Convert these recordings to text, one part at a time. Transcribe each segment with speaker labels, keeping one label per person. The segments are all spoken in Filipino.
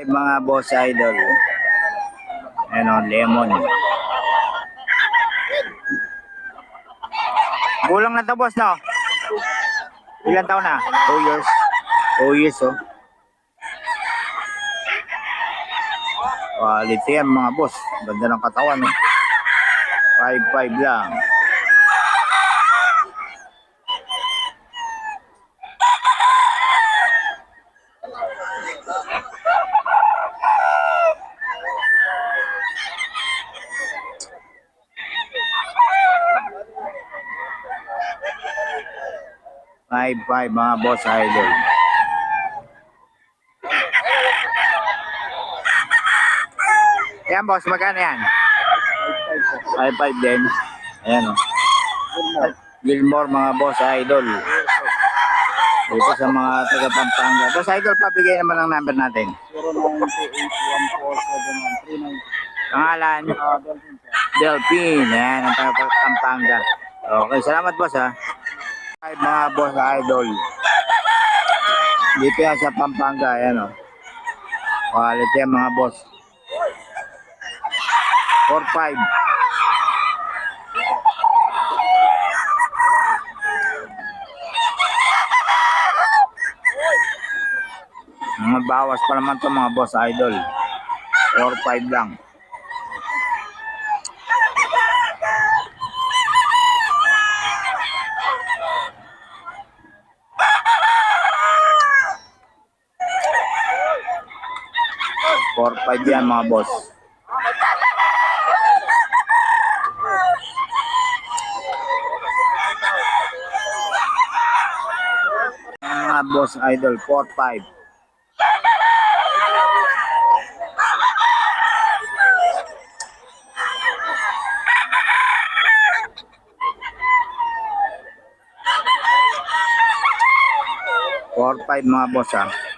Speaker 1: Ay, mga boss idol. Ano, lemon. Kulang na to, boss, no? Ilan taon na? Two years. Two years, oh. Quality yan, mga boss. Ganda ng katawan, oh. 5-5 lang. Five, five, mga boss idol. Yan, boss, magkano yan? Five, five din. Ayan, o. Gilmore, mga boss idol. Dito sa mga taga Pampanga. Boss idol, pabigay naman ang number natin.
Speaker 2: 0928147139.
Speaker 1: Pangalan,
Speaker 2: Ah, Delphine.
Speaker 1: Delphine. Ayan, ang taga Pampanga. Okay, salamat boss ha. Ay, mga boss idol. Dito yan sa Pampanga, ayan o. Quality yan mga boss. 4-5. Mga bawas pa naman to mga boss idol. 4-5 lang. Four five yan mga boss. Mga boss idol, 4-5. Four five mga boss ah.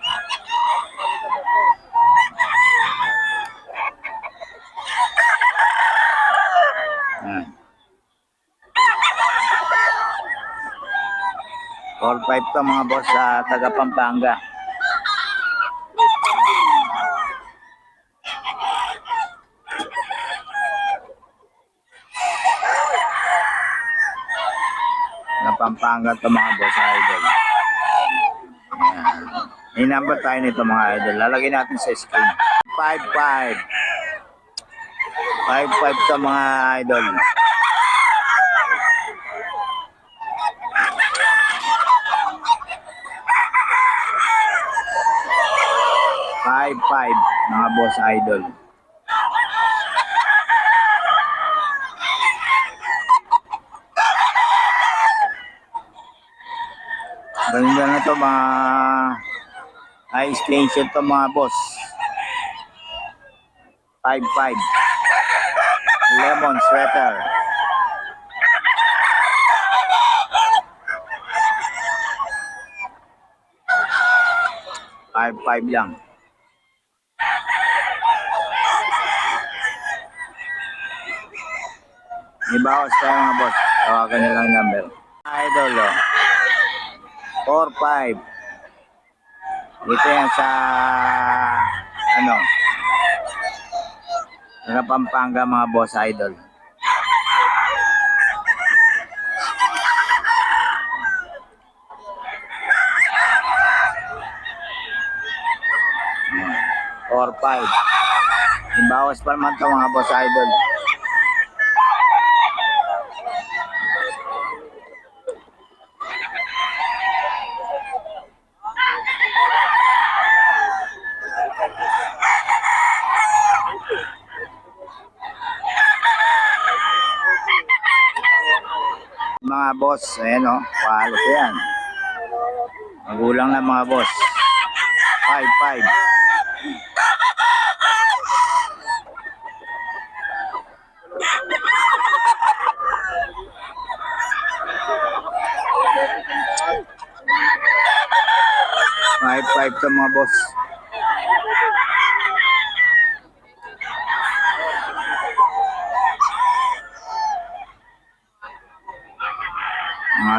Speaker 1: 4-5 to mga boss sa taga Pampanga. Na Pampanga to mga boss idol. Yan. May number tayo nito mga idol. Lalagay natin sa screen. 5-5. 5-5 to mga idol. Five five mga boss idol. Ganda na to mga high extension to mga boss. Five five. Lemon sweater. Five five lang. May bawas tayo mga boss. Tawagan nyo lang yung number. Idol, oh. 4-5. Dito yan sa, ano, sa Pampanga mga boss idol. Four, five. Bawas pa naman ito mga boss idol. Mga boss, ayan o, quality yan. Magulang na mga boss. 5-5. Five five to mga boss.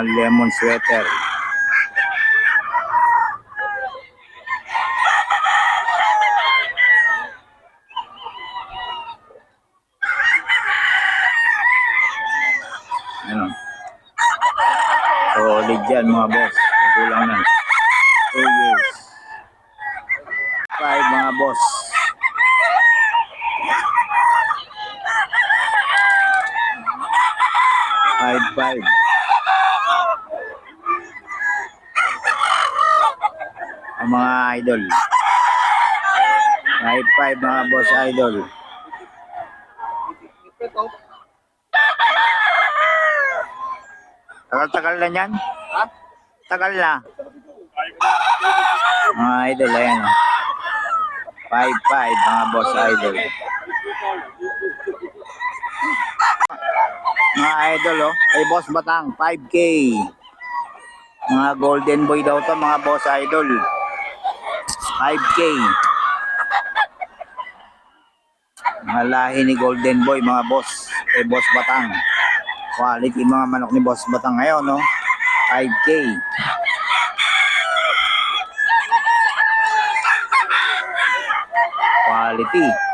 Speaker 1: lemon sweater. Ano? Solid dyan mga boss. Nagulang na. 2 years. 5 mga boss. five five. Ang mga idol. Five five mga boss idol. Tagal-tagal na yan.
Speaker 2: Ha?
Speaker 1: Tagal na. Mga idol, ayan o. Five five mga boss idol. Mga idol oh. Ay boss Batang, 5K. Mga golden boy daw to mga boss idol. 5K. Mga lahi ni golden boy mga boss. Ay boss Batang. Quality mga manok ni boss Batang ngayon no. 5K. Quality.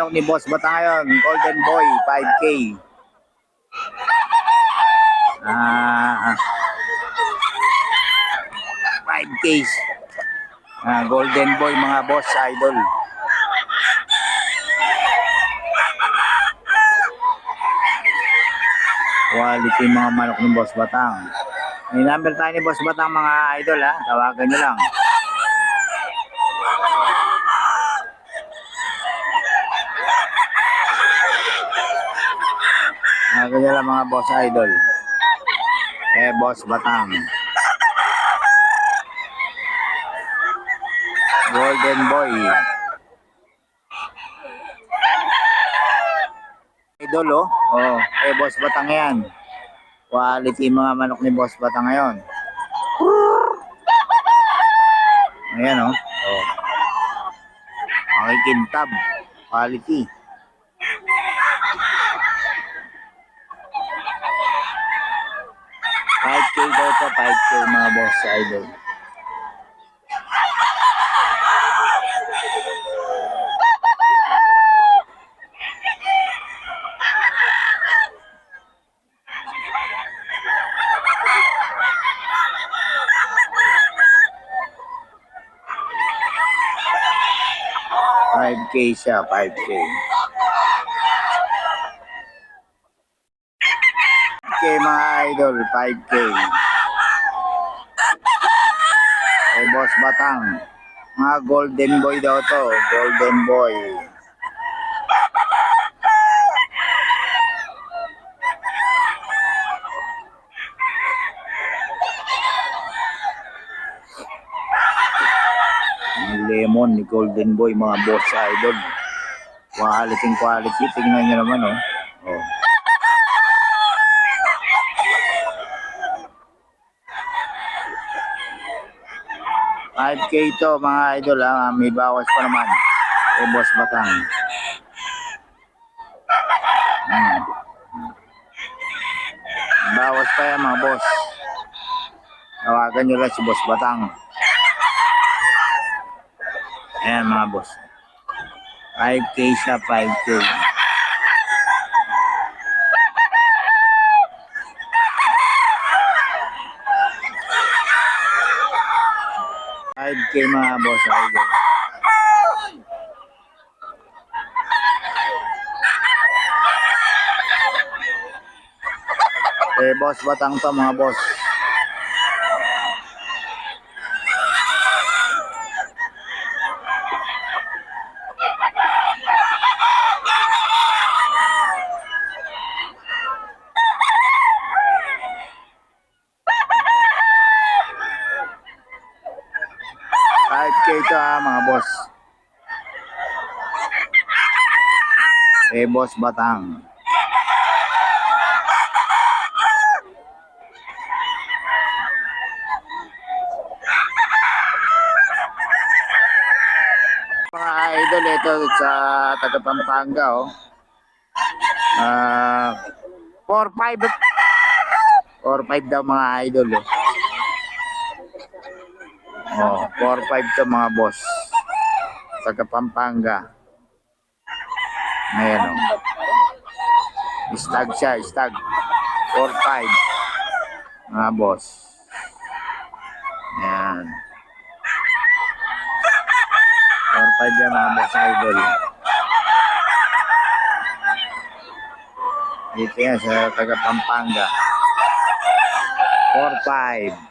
Speaker 1: Manok ni Boss Bata ngayon, Golden Boy, 5K. Ah, 5K. Ah, Golden Boy, mga boss, idol. Quality mga manok ni Boss Batang. May number tayo ni Boss Batang mga idol ha. Tawagan nyo lang. Ganyan lang mga boss idol. Eh, boss Batang. Golden Boy. Idol oh. Oh, eh, boss Batang yan. Quality mga manok ni boss Batang ngayon. Ayan oh. Oh. Makikintab. Quality. Five k daw 5K mga boss idol. Five K siya, 5K. K mga idol, 5K. Eh, Boss Batang. Mga golden boy daw to, golden boy. Lemon ni golden boy, mga boss idol. Quality quality, tingnan nyo naman oh. oh. Five K to mga idol ha, may bawas pa naman. Eh, boss Batang. Hmm. Bawas pa yan mga boss. Tawagan nyo lang si boss Batang. Ayan mga boss. 5K siya, 5K. Five K mga boss idol. Eh, boss batang to mga boss. Five K to ha mga boss. Eh, boss batang. Mga idol, ito sa taga Pampanga, oh. Ah, 4-5. 4-5 daw mga idol. Oh, oh 4-5 to mga boss. Taga Pampanga. Ayan oh. Stag siya, stag. 4-5. Mga boss. Ayan. 4-5 yan mga boss idol. Dito yan sa taga Pampanga. 4-5.